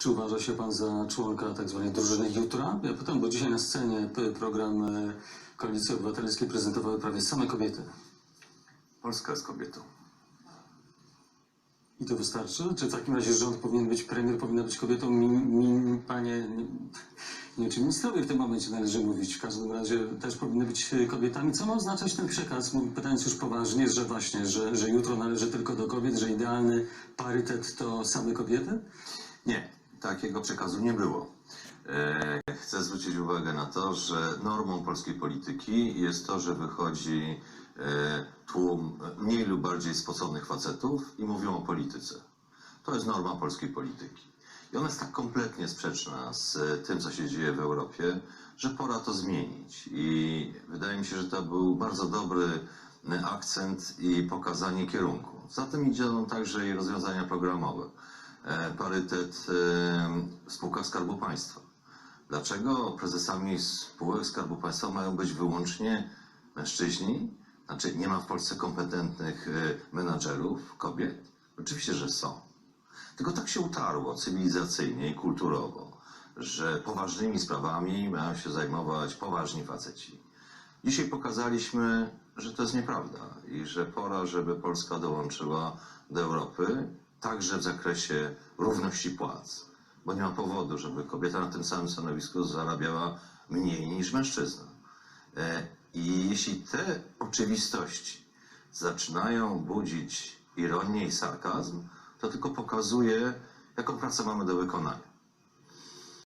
Czy uważa się pan za członka tak zwanej drużyny jutra? Ja pytam, bo dzisiaj na scenie program e, Koalicji Obywatelskiej prezentowały prawie same kobiety. Polska jest kobietą. I to wystarczy? Czy w takim razie rząd powinien być, premier powinna być kobietą? Mi, mi, panie, nie, wiem, czy ministrowie w tym momencie należy mówić. W każdym razie też powinny być kobietami. Co ma oznaczać ten przekaz? Pytając już poważnie, że właśnie, że, że jutro należy tylko do kobiet, że idealny parytet to same kobiety? Nie, takiego przekazu nie było. E, Chcę zwrócić uwagę na to, że normą polskiej polityki jest to, że wychodzi e, tłum mniej lub bardziej spoconych facetów i mówią o polityce. To jest norma polskiej polityki. I ona jest tak kompletnie sprzeczna z e, tym, co się dzieje w Europie, że pora to zmienić. I wydaje mi się, że to był bardzo dobry akcent i pokazanie kierunku. Za tym idą także i rozwiązania programowe. E, Parytet e, w spółkach Skarbu Państwa. Dlaczego prezesami spółek Skarbu Państwa mają być wyłącznie mężczyźni? Znaczy, nie ma w Polsce kompetentnych e, menadżerów, kobiet? Oczywiście, że są. Tylko tak się utarło cywilizacyjnie i kulturowo, że poważnymi sprawami mają się zajmować poważni faceci. Dzisiaj pokazaliśmy, że to jest nieprawda i że pora, żeby Polska dołączyła do Europy, także w zakresie równości płac. Bo nie ma powodu, żeby kobieta na tym samym stanowisku zarabiała mniej niż mężczyzna. E, I jeśli te oczywistości zaczynają budzić ironię i sarkazm, to tylko pokazuje, jaką pracę mamy do wykonania.